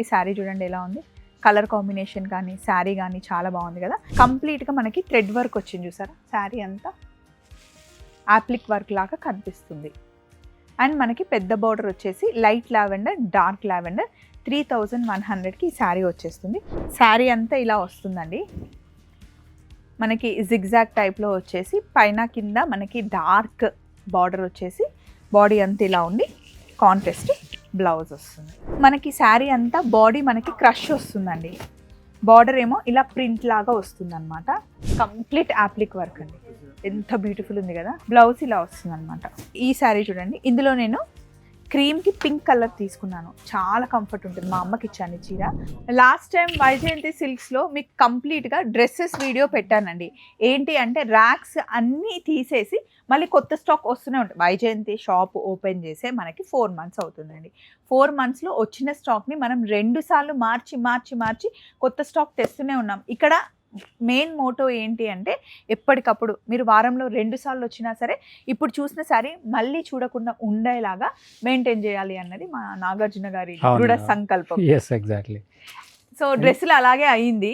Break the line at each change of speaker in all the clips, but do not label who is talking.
ఈ శారీ చూడండి ఎలా ఉంది. కలర్ కాంబినేషన్ కానీ శారీ కానీ చాలా బాగుంది కదా. కంప్లీట్గా మనకి థ్రెడ్ వర్క్ వచ్చింది చూసారా? శారీ అంతా యాప్లిక్ వర్క్ లాగా కనిపిస్తుంది. అండ్ మనకి పెద్ద బార్డర్ వచ్చేసి light lavender dark lavender three thousand one హండ్రెడ్కి ఈ శారీ వచ్చేస్తుంది. శారీ అంతా ఇలా వస్తుందండి. మనకి జిగ్జాగ్ టైప్లో వచ్చేసి పైన కింద మనకి డార్క్ బార్డర్ వచ్చేసి బాడీ అంతా ఇలా ఉండి కాంట్రెస్ట్ బ్లౌజ్ వస్తుంది. మనకి శారీ అంతా బాడీ మనకి క్రష్ వస్తుందండి. బార్డర్ ఏమో ఇలా ప్రింట్ లాగా వస్తుంది అనమాట కంప్లీట్ యాప్లిక్ వర్క్ అండి. ఎంత బ్యూటిఫుల్ ఉంది కదా. బ్లౌజ్ ఇలా వస్తుంది అనమాట ఈ శారీ చూడండి. ఇందులో నేను క్రీమ్కి పింక్ కలర్ తీసుకున్నాను. చాలా కంఫర్ట్ ఉంటుంది. మా అమ్మకి ఇచ్చాను చీర. లాస్ట్ టైం వైజయంతి సిల్క్స్లో మీకు కంప్లీట్గా డ్రెస్సెస్ వీడియో పెట్టానండి. ఏంటి అంటే ర్యాక్స్ అన్నీ తీసేసి మళ్ళీ కొత్త స్టాక్ వస్తూనే ఉంటుంది వైజయంతి షాప్ ఓపెన్ చేసే మనకి ఫోర్ మంత్స్ అవుతుందండి. ఫోర్ మంత్స్లో వచ్చిన స్టాక్ని మనం రెండుసార్లు మార్చి మార్చి మార్చి కొత్త స్టాక్ తెస్తూనే ఉన్నాం. ఇక్కడ మెయిన్ మోటో ఏంటి అంటే ఎప్పటికప్పుడు మీరు వారంలో రెండు సార్లు వచ్చినా సరే ఇప్పుడు చూసిన సారీ మళ్ళీ చూడకుండా ఉండేలాగా మెయింటైన్ చేయాలి అన్నది మా నాగార్జున గారి. దృఢ సంకల్పం.
ఎస్ ఎగ్జాక్ట్లీ
సో డ్రెస్సులు అలాగే అయింది.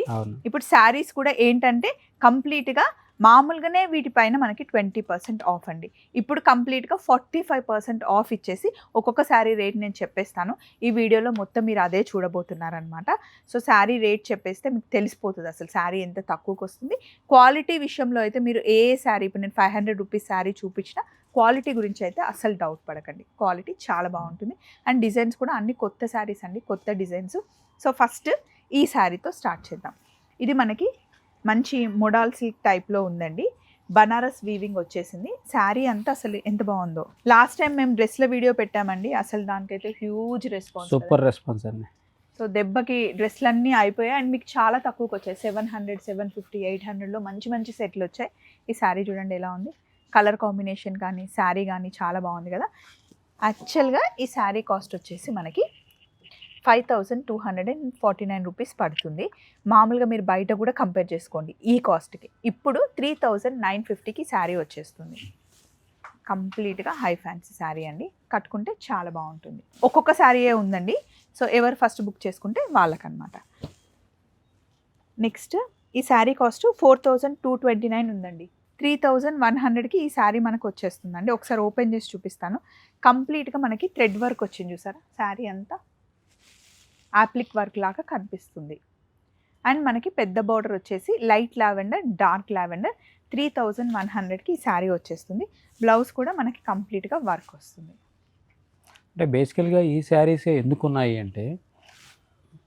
ఇప్పుడు శారీస్ కూడా ఏంటంటే కంప్లీట్గా మామూలుగానే వీటిపైన మనకి ట్వంటీ పర్సెంట్ ఆఫ్ అండి. ఇప్పుడు కంప్లీట్గా ఫార్టీ ఫైవ్ పర్సెంట్ ఆఫ్ ఇచ్చేసి ఒక్కొక్క శారీ రేట్ నేను చెప్పేస్తాను. ఈ వీడియోలో మొత్తం మీరు అదే చూడబోతున్నారనమాట సో శారీ రేట్ చెప్పేస్తే మీకు తెలిసిపోతుంది అసలు శారీ ఎంత తక్కువకి వస్తుంది. క్వాలిటీ విషయంలో అయితే మీరు ఏ శారీ ఇప్పుడు నేను ఫైవ్ హండ్రెడ్ రూపీస్ శారీ చూపించిన క్వాలిటీ గురించి అయితే అసలు డౌట్ పడకండి. క్వాలిటీ చాలా బాగుంటుంది. అండ్ డిజైన్స్ కూడా అన్ని కొత్త శారీస్ అండి కొత్త డిజైన్స్. సో ఫస్ట్ ఈ శారీతో స్టార్ట్ చేద్దాం. ఇది మనకి మంచి మొడాల్ సిల్క్ టైప్లో ఉందండి. బనారస్ వీవింగ్ వచ్చేసింది. శారీ అంతా అసలు ఎంత బాగుందో. లాస్ట్ టైం మేము డ్రెస్ల వీడియో పెట్టామండి. అసలు దానికైతే హ్యూజ్ రెస్పాన్స్
సూపర్ రెస్పాన్స్ అండి.
సో దెబ్బకి డ్రెస్లు అన్నీ అయిపోయాయి. అండ్ మీకు చాలా తక్కువకి వచ్చాయి. Seven hundred seven fifty eight హండ్రెడ్లో మంచి మంచి సెట్లు వచ్చాయి. ఈ శారీ చూడండి ఎలా ఉంది. కలర్ కాంబినేషన్ కానీ శారీ కానీ చాలా బాగుంది కదా. యాక్చువల్గా ఈ శారీ కాస్ట్ వచ్చేసి మనకి five thousand two hundred and forty nine rupees పడుతుంది. మామూలుగా మీరు బయట కూడా కంపేర్ చేసుకోండి ఈ కాస్ట్కి. ఇప్పుడు త్రీ థౌజండ్ నైన్ ఫిఫ్టీకి శారీ వచ్చేస్తుంది. కంప్లీట్గా హై ఫ్యాన్సీ శారీ అండి. కట్టుకుంటే చాలా బాగుంటుంది. ఒక్కొక్క శారీయే ఉందండి. సో ఎవరు ఫస్ట్ బుక్ చేసుకుంటే వాళ్ళకన్నమాట. నెక్స్ట్ ఈ sari cost four thousand two twenty nine ఉందండి. త్రీ థౌజండ్ వన్ హండ్రెడ్కి ఈ శారీ మనకు వచ్చేస్తుందండి. ఒకసారి ఓపెన్ చేసి చూపిస్తాను. కంప్లీట్గా మనకి థ్రెడ్ వర్క్ వచ్చింది చూసారా? శారీ అంతా యాప్లిక్ వర్క్ లాగా కనిపిస్తుంది. అండ్ మనకి పెద్ద బార్డర్ వచ్చేసి light lavender dark lavender three thousand one హండ్రెడ్కి ఈ శారీ వచ్చేస్తుంది. బ్లౌజ్ కూడా మనకి కంప్లీట్గా వర్క్ వస్తుంది.
అంటే బేసికల్గా ఈ శారీస్ ఎందుకు ఉన్నాయి అంటే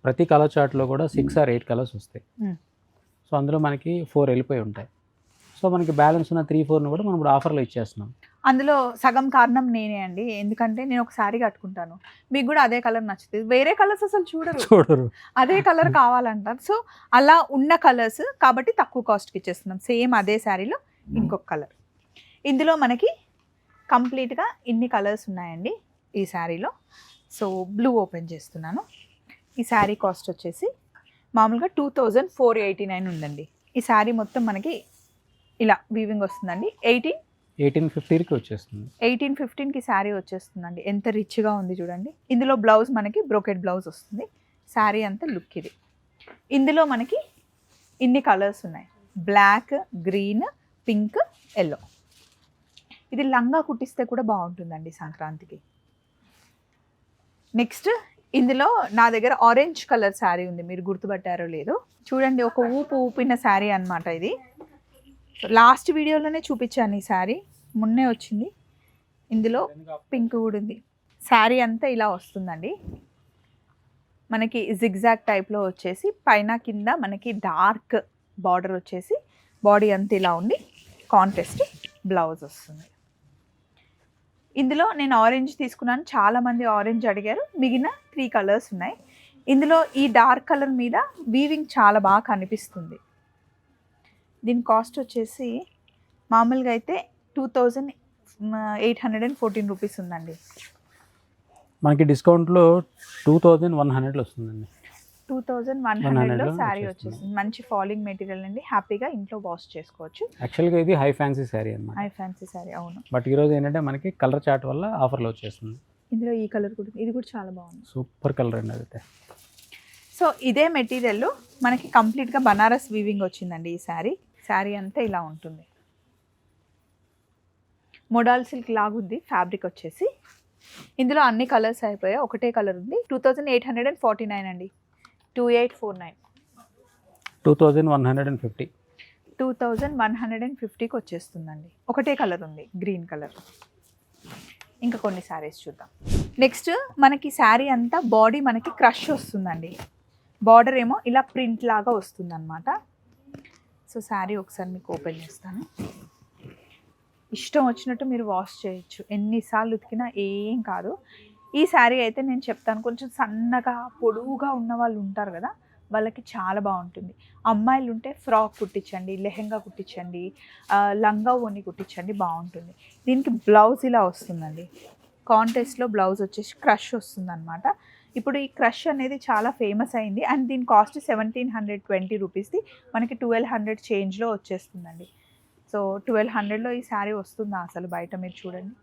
ప్రతి కలర్ చార్ట్లో కూడా సిక్స్ ఆర్ ఎయిట్ కలర్స్ వస్తాయి.
Hmm.
సో అందులో మనకి ఫోర్ వెళ్ళిపోయి ఉంటాయి. సో మనకి బ్యాలెన్స్ ఉన్న త్రీ ఫోర్ని కూడా మనం ఇప్పుడు ఆఫర్లో ఇచ్చేస్తున్నాం.
అందులో సగం కారణం నేనే అండి. ఎందుకంటే నేను ఒక శారీ కట్టుకుంటాను. మీకు కూడా అదే కలర్ నచ్చుతుంది. వేరే కలర్స్ అసలు చూడరు.
చూడరు.
అదే కలర్ కావాలంటారు. సో అలా ఉన్న కలర్స్ కాబట్టి తక్కువ కాస్ట్కి ఇచ్చేస్తున్నాం. సేమ్ అదే శారీలో ఇంకొక కలర్. ఇందులో మనకి కంప్లీట్గా ఇన్ని కలర్స్ ఉన్నాయండి ఈ శారీలో. సో బ్లూ ఓపెన్ చేస్తున్నాను. ఈ శారీ కాస్ట్ వచ్చేసి మామూలుగా two thousand four eighty nine ఉందండి. ఈ శారీ మొత్తం మనకి ఇలా వీవింగ్ వస్తుందండి. ఎయిటీన్
ఎయిటీన్ ఫిఫ్టీకి వచ్చేస్తుంది.
ఎయిటీన్ ఫిఫ్టీన్కి శారీ వచ్చేస్తుందండి. ఎంత రిచ్గా ఉంది చూడండి. ఇందులో బ్లౌజ్ మనకి బ్రోకెట్ బ్లౌజ్ వస్తుంది. శారీ అంతా లుక్ ఇది. ఇందులో మనకి ఇన్ని కలర్స్ ఉన్నాయి. Black green pink yellow. ఇది లంగా కుట్టిస్తే కూడా బాగుంటుందండి సంక్రాంతికి. నెక్స్ట్ ఇందులో నా దగ్గర ఆరెంజ్ కలర్ శారీ ఉంది. మీరు గుర్తుపట్టారో లేదో. చూడండి ఒక ఊపు ఊపిన శారీ అన్నమాట ఇది. లాస్ట్ వీడియోలోనే చూపించాను ఈ శారీ. మొన్నే వచ్చింది. ఇందులో పింక్ కూడా ఉంది. శారీ అంతా ఇలా వస్తుందండి. మనకి జిగ్జాగ్ టైప్లో వచ్చేసి పైన కింద మనకి డార్క్ బార్డర్ వచ్చేసి బాడీ అంతా ఇలా ఉండి కాంట్రాస్ట్ బ్లౌజ్ వస్తుంది. ఇందులో నేను ఆరెంజ్ తీసుకున్నాను. చాలామంది ఆరెంజ్ అడిగారు. మిగిలిన త్రీ కలర్స్ ఉన్నాయి. ఇందులో ఈ డార్క్ కలర్ మీద వీవింగ్ చాలా బాగా కనిపిస్తుంది. దీని కాస్ట్ వచ్చేసి మామూలుగా అయితే two thousand eight hundred and fourteen rupees ఉందండి.
మనకి డిస్కౌంట్లో టూ థౌజండ్ వన్ హండ్రెడ్లో వస్తుందండి.
టూ థౌజండ్ వన్
100
హండ్రెడ్లో శారీ. వచ్చేసింది. మంచి ఫాలింగ్ మెటీరియల్ అండి. హ్యాపీగా ఇంట్లో వాష్ చేసుకోవచ్చు.
యాక్చువల్గా ఇది హై ఫ్యాన్సీ శారీ అనమాట
హై ఫ్యాన్సీ శారీ అవును.
బట్ ఈరోజు ఏంటంటే మనకి కలర్ చార్ట్ వల్ల ఆఫర్లో వచ్చేస్తుంది.
ఇందులో ఈ కలర్ కూడా. ఇది కూడా చాలా బాగుంది.
సూపర్ కలర్ అండి అదైతే.
సో ఇదే మెటీరియల్ మనకి కంప్లీట్గా బనారస్ వీవింగ్ వచ్చిందండి ఈ శారీ. శారీ అంతా ఇలా ఉంటుంది. మోడాల్ సిల్క్ లాగుంది ఫ్యాబ్రిక్ వచ్చేసి. ఇందులో అన్ని కలర్స్ అయిపోయాయి ఒకటే కలర్ ఉంది. Two thousand eight hundred and forty nine అండి. Two eight four nine
two thousand one hundred and fifty
two thousand one hundred and ఫిఫ్టీకి వచ్చేస్తుందండి. ఒకటే కలర్ ఉంది గ్రీన్ కలర్. ఇంకా కొన్ని శారీస్ చూద్దాం. నెక్స్ట్ మనకి శారీ అంతా బాడీ మనకి క్రష్ వస్తుందండి. బార్డర్ ఏమో ఇలా ప్రింట్ లాగా వస్తుందన్నమాట. సో శారీ ఒకసారి మీకు ఓపెన్ చేస్తాను. ఇష్టం వచ్చినట్టు మీరు వాష్ చేయొచ్చు. ఎన్నిసార్లు ఉతికినా ఏం కాదు. ఈ శారీ అయితే నేను చెప్తాను. కొంచెం సన్నగా పొడువుగా ఉన్న వాళ్ళు ఉంటారు కదా వాళ్ళకి చాలా బాగుంటుంది. అమ్మాయిలు ఉంటే ఫ్రాక్ కుట్టించండి లెహెంగా కుట్టించండి లంగా ఓని కుట్టించండి బాగుంటుంది. దీనికి బ్లౌజ్ ఇలా వస్తుందండి. కాంటెస్ట్లో బ్లౌజ్ వచ్చేసి క్రష్ వస్తుంది అనమాట ఇప్పుడు ఈ క్రష్ అనేది చాలా ఫేమస్ అయింది. అండ్ దీని కాస్ట్ సెవెంటీన్ హండ్రెడ్ ట్వంటీ రూపీస్ది. మనకి ట్వెల్వ్ హండ్రెడ్ చేంజ్లో వచ్చేస్తుందండి. సో ట్వెల్వ్ హండ్రెడ్లో ఈ శారీ వస్తుందా అసలు బయట మీరు చూడండి.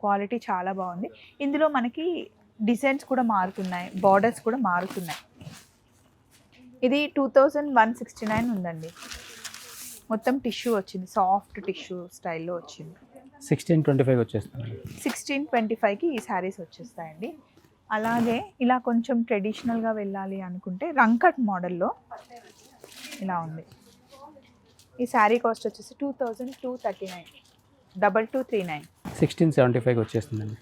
క్వాలిటీ చాలా బాగుంది. ఇందులో మనకి డిజైన్స్ కూడా మారుతున్నాయి. బార్డర్స్ కూడా మారుతున్నాయి. ఇది two thousand one sixty nine ఉందండి. మొత్తం టిష్యూ వచ్చింది. సాఫ్ట్ టిష్యూ స్టైల్లో వచ్చింది.
సిక్స్టీన్ ట్వంటీ ఫైవ్ వచ్చేస్తుంది.
సిక్స్టీన్ ట్వంటీ ఫైవ్కి ఈ శారీస్ వచ్చేస్తాయండి. అలాగే ఇలా కొంచెం ట్రెడిషనల్గా వెళ్ళాలి అనుకుంటే రంకట్ మోడల్లో ఇలా ఉంది. ఈ శారీ కాస్ట్ వచ్చేసి two thousand two thirty nine double two three nine
sixteen seventy five వచ్చేస్తుందండి.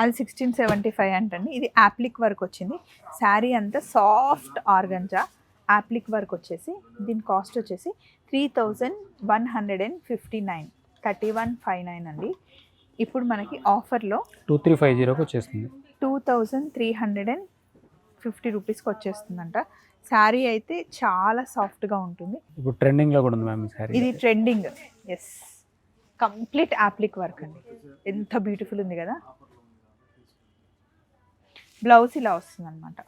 అది సిక్స్టీన్ సెవెంటీ ఫైవ్ అంటండి. ఇది యాప్లిక్ వర్క్ వచ్చింది. శారీ అంతా సాఫ్ట్ ఆర్గంజా యాప్లిక్ వర్క్ వచ్చేసి దీని కాస్ట్ వచ్చేసి three thousand one hundred and fifty nine thirty one five nine అండి. ఇప్పుడు మనకి ఆఫర్లో
టూ త్రీ ఫైవ్ జీరోకి వచ్చేస్తుంది.
Two thousand three hundred and fifty రూపీస్కి వచ్చేస్తుందంట. శారీ అయితే చాలా సాఫ్ట్గా ఉంటుంది.
ఇప్పుడు ట్రెండింగ్లో కూడా ఉంది మ్యామ్ శారీ.
ఇది trending. Yes complete applique work అండి. ఎంత బ్యూటిఫుల్ ఉంది కదా. బ్లౌజ్ ఇలా వస్తుంది అనమాట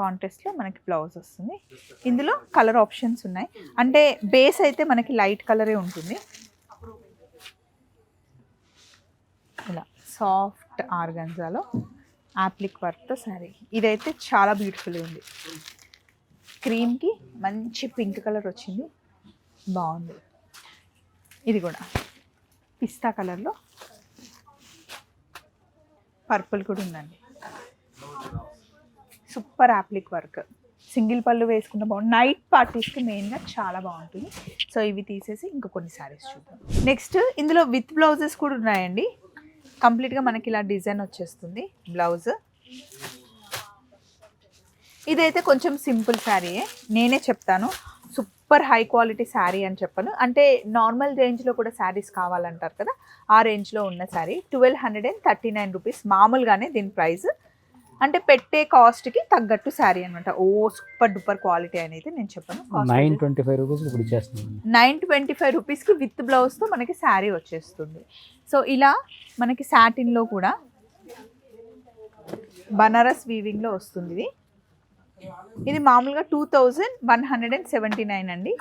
కాంటెస్ట్లో మనకి బ్లౌజ్ వస్తుంది. ఇందులో కలర్ ఆప్షన్స్ ఉన్నాయి. అంటే బేస్ అయితే మనకి లైట్ కలరే ఉంటుంది. ఇలా సాఫ్ట్ ఆర్గన్జాలో యాప్లిక్ వర్క్తో శారీ. ఇదైతే చాలా బ్యూటిఫుల్గా ఉంది. క్రీమ్కి మంచి పింక్ కలర్ వచ్చింది. బాగుంది. ఇది కూడా. పిస్తా కలర్లో పర్పుల్ కూడా ఉందండి. Super appliqué work. సింగిల్ పళ్ళు వేసుకుంటే బాగుంది. నైట్ పార్టీస్కి మెయిన్గా చాలా బాగుంటుంది. సో ఇవి తీసేసి ఇంకా కొన్ని శారీస్ చూద్దాం. నెక్స్ట్ ఇందులో విత్ బ్లౌజెస్ కూడా ఉన్నాయండి. కంప్లీట్గా మనకి ఇలా డిజైన్ వచ్చేస్తుంది. బ్లౌజ్. ఇదైతే కొంచెం సింపుల్ శారీయే. నేనే చెప్తాను. సూపర్ హై క్వాలిటీ శారీ అని చెప్పను. అంటే నార్మల్ రేంజ్లో కూడా శారీస్ కావాలంటారు కదా? ఆ రేంజ్లో ఉన్న sari. Twelve hundred and thirty nine rupees. మామూలుగానే దీని ప్రైస్. అంటే పెట్టే కాస్ట్కి తగ్గట్టు శారీ అనమాట ఓ సూపర్ డూపర్ క్వాలిటీ అనేది నేను చెప్పను.
నైన్ ట్వంటీ ఫైవ్ రూపీస్ ఇప్పుడు
నైన్ ట్వంటీ ఫైవ్ రూపీస్కి విత్ బ్లౌజ్తో మనకి శారీ వచ్చేస్తుంది. సో ఇలా మనకి సాటిన్లో కూడా బనారస్ వీవింగ్లో వస్తుంది ఇది. ఇది మామూలుగా two thousand one hundred and seventy nine అండి.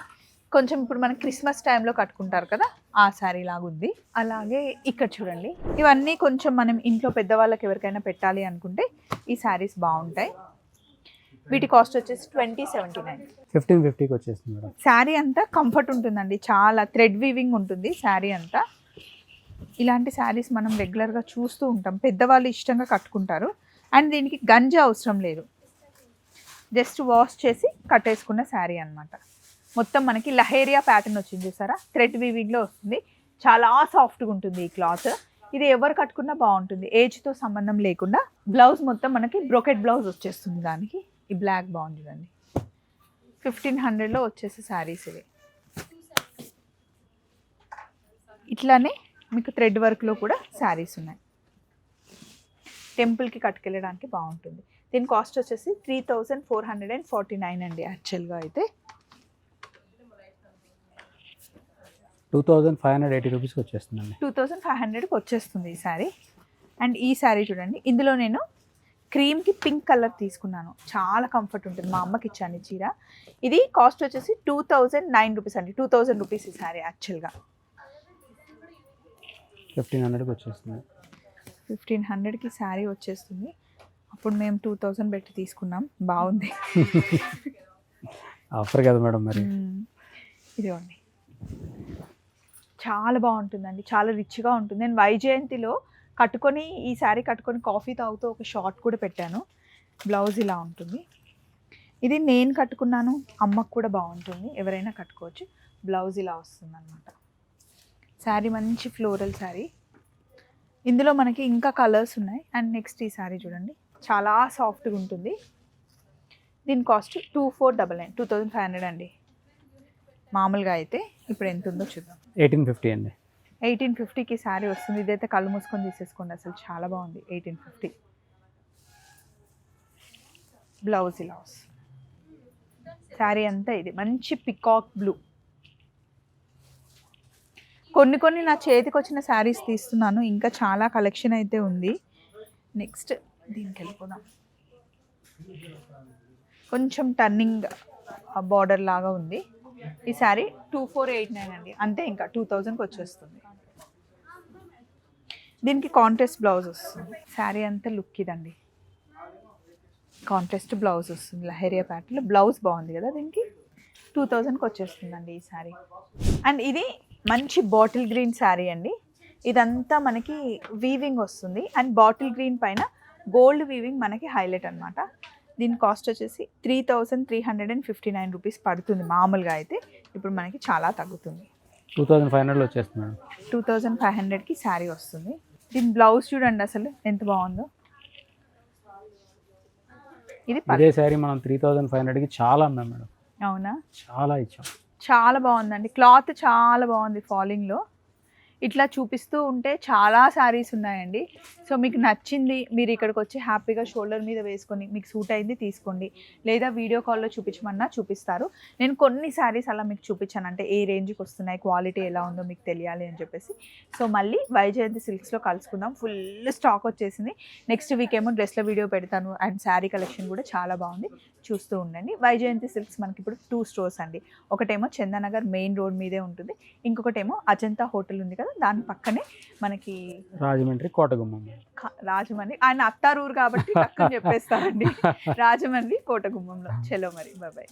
కొంచెం ఇప్పుడు మనకి క్రిస్మస్ టైంలో కట్టుకుంటారు కదా ఆ శారీ లాగా ఉంది అలాగే ఇక్కడ చూడండి. ఇవన్నీ కొంచెం మనం ఇంట్లో పెద్దవాళ్ళకి ఎవరికైనా పెట్టాలి అనుకుంటే ఈ శారీస్ బాగుంటాయి. వీటి కాస్ట్ వచ్చేసి ట్వంటీ సెవెంటీ నైన్.
ఫిఫ్టీన్ ఫిఫ్టీకి వచ్చేస్తుంది మేడం.
శారీ అంతా కంఫర్ట్ ఉంటుందండి. చాలా థ్రెడ్ వీవింగ్ ఉంటుంది శారీ అంతా. ఇలాంటి శారీస్ మనం రెగ్యులర్గా చూస్తూ ఉంటాం. పెద్దవాళ్ళు ఇష్టంగా కట్టుకుంటారు. అండ్ దీనికి గంజ అవసరం లేదు. జస్ట్ వాష్ చేసి కట్టేసుకున్న శారీ అన్నమాట. మొత్తం మనకి లహేరియా ప్యాటర్న్ వచ్చింది చూసారా? థ్రెడ్ వీవింగ్లో వస్తుంది. చాలా సాఫ్ట్గా ఉంటుంది ఈ క్లాత్ ఇది ఎవరు కట్టుకున్నా బాగుంటుంది. ఏజ్తో సంబంధం లేకుండా బ్లౌజ్ మొత్తం మనకి బ్రోకెట్ బ్లౌజ్ వచ్చేస్తుంది దానికి. ఈ బ్లాక్ బాగుంటుందండి ఫిఫ్టీన్ హండ్రెడ్లో వచ్చేసే శారీస్ ఇవి. ఇట్లానే మీకు థ్రెడ్ వర్క్లో కూడా శారీస్ ఉన్నాయి. టెంపుల్కి కట్టుకెళ్ళడానికి బాగుంటుంది. దీని కాస్ట్ వచ్చేసి three thousand four hundred and forty nine అండి యాక్చువల్గా అయితే.
Two thousand five hundred eighty రూపీస్కి వచ్చేస్తుందండి.
టూ థౌజండ్ ఫైవ్ హండ్రెడ్కి వచ్చేస్తుంది ఈ శారీ. అండ్ ఈ శారీ చూడండి ఇందులో నేను క్రీమ్కి పింక్ కలర్ తీసుకున్నాను. చాలా కంఫర్ట్ ఉంటుంది మా అమ్మకి ఇచ్చాను ఈ చీర. ఇది కాస్ట్ వచ్చేసి టూ థౌజండ్ నైన్ రూపీస్ అండి. టూ థౌజండ్ రూపీస్ ఈ శారీ యాక్చువల్గా.
ఫిఫ్టీన్ హండ్రెడ్కి వచ్చేస్తుంది.
ఫిఫ్టీన్ హండ్రెడ్కి శారీ వచ్చేస్తుంది. అప్పుడు మేము టూ థౌజండ్ పెట్టి తీసుకున్నాం. బాగుంది.
ఆఫర్ కదా మేడం మరి.
ఇదిగోండి. చాలా బాగుంటుందండి. చాలా రిచ్గా ఉంటుంది. నేను వైజయంతిలో కట్టుకొని ఈ శారీ కట్టుకొని కాఫీ తాగుతూ ఒక షార్ట్ కూడా పెట్టాను. బ్లౌజ్ ఇలా ఉంటుంది. ఇది నేను కట్టుకున్నాను. అమ్మకు కూడా బాగుంటుంది. ఎవరైనా కట్టుకోవచ్చు. బ్లౌజ్ ఇలా వస్తుంది అనమాట శారీ మంచి ఫ్లోరల్ శారీ. ఇందులో మనకి ఇంకా కలర్స్ ఉన్నాయి. అండ్ నెక్స్ట్ ఈ శారీ చూడండి. చాలా సాఫ్ట్గా ఉంటుంది. దీని cost two four double nine two thousand five hundred అండి. మామూలుగా అయితే ఇప్పుడు ఎంత ఉందో చూద్దాం.
ఎయిటీన్ ఫిఫ్టీ అండి.
ఎయిటీన్ ఫిఫ్టీకి శారీ వస్తుంది. ఇదైతే కళ్ళు మూసుకొని తీసేసుకోండి అసలు. చాలా బాగుంది. ఎయిటీన్ ఫిఫ్టీ బ్లౌజ్ ఇలా శారీ అంతా ఇది. మంచి పికాక్ బ్లూ కొన్ని కొన్ని నా చేతికి వచ్చిన శారీస్ తీస్తున్నాను. ఇంకా చాలా కలెక్షన్ అయితే ఉంది. నెక్స్ట్ దీనికి వెళ్ళిపోదాం. కొంచెం టర్నింగ్ బార్డర్ లాగా ఉంది. ఈ sari two four eight nine అండి. అంతే ఇంకా టూ థౌజండ్కి వచ్చేస్తుంది. దీనికి కాంట్రాస్ట్ బ్లౌజ్ వస్తుంది. శారీ అంతా లుక్ ఇదండి. కాంట్రాస్ట్ బ్లౌజ్ వస్తుంది. లహరియా ప్యాటర్న్లో బ్లౌజ్ బాగుంది కదా దీనికి? టూ థౌజండ్కి వచ్చేస్తుందండి ఈ శారీ. అండ్ ఇది మంచి బాటిల్ గ్రీన్ శారీ అండి. ఇదంతా మనకి వీవింగ్ వస్తుంది. అండ్ బాటిల్ గ్రీన్ పైన గోల్డ్ వీవింగ్ మనకి హైలైట్ అనమాట దీని కాస్ట్ వచ్చేసి three thousand three hundred and fifty nine rupees పడుతుంది మామూలుగా అయితే. ఇప్పుడు మనకి చాలా తగ్గుతుంది.
టూ థౌజండ్ ఫైవ్ హండ్రెడ్లో వచ్చేస్తుంది
టూ థౌజండ్ ఫైవ్ హండ్రెడ్కి శారీ వస్తుంది. దీని బ్లౌజ్ చూడండి అసలు ఎంత బాగుందో. ఇది
ఇదే శారీ మనం త్రీ థౌజండ్ ఫైవ్ హండ్రెడ్కి చాలా అమ్మాం మేడం.
అవునా?
చాలా ఇచ్చాం.
చాలా బాగుందండి. క్లాత్ చాలా బాగుంది ఫాలింగ్లో. ఇట్లా చూపిస్తూ ఉంటే చాలా శారీస్ ఉన్నాయండి. సో మీకు నచ్చింది మీరు ఇక్కడికి వచ్చి హ్యాపీగా షోల్డర్ మీద వేసుకొని మీకు సూట్ అయింది తీసుకోండి. లేదా వీడియో కాల్లో చూపించమన్నా చూపిస్తారు. నేను కొన్ని శారీస్ అలా మీకు చూపించాను. అంటే ఏ రేంజ్కి వస్తున్నాయి క్వాలిటీ ఎలా ఉందో మీకు తెలియాలి అని చెప్పేసి. సో మళ్ళీ వైజయంతి సిల్క్స్లో కలుసుకుందాం. ఫుల్ స్టాక్ వచ్చేసింది. నెక్స్ట్ వీక్ ఏమో డ్రెస్ల వీడియో పెడతాను. అండ్ శారీ కలెక్షన్ కూడా చాలా బాగుంది. చూస్తూ ఉండండి. వైజయంతి సిల్క్స్ మనకి ఇప్పుడు టూ స్టోర్స్ అండి. ఒకటేమో చందనగర్ మెయిన్ రోడ్ మీదే ఉంటుంది. ఇంకొకటేమో అజంతా హోటల్ ఉంది కదా దాని పక్కనే మనకి
రాజమండ్రి కోటగుమ్మం.
రాజమండ్రి ఆయన అత్తారూరు కాబట్టి పక్కన చెప్పేస్తారండి. రాజమండ్రి కోటగుమ్మంలో. చలో మరి బాయ్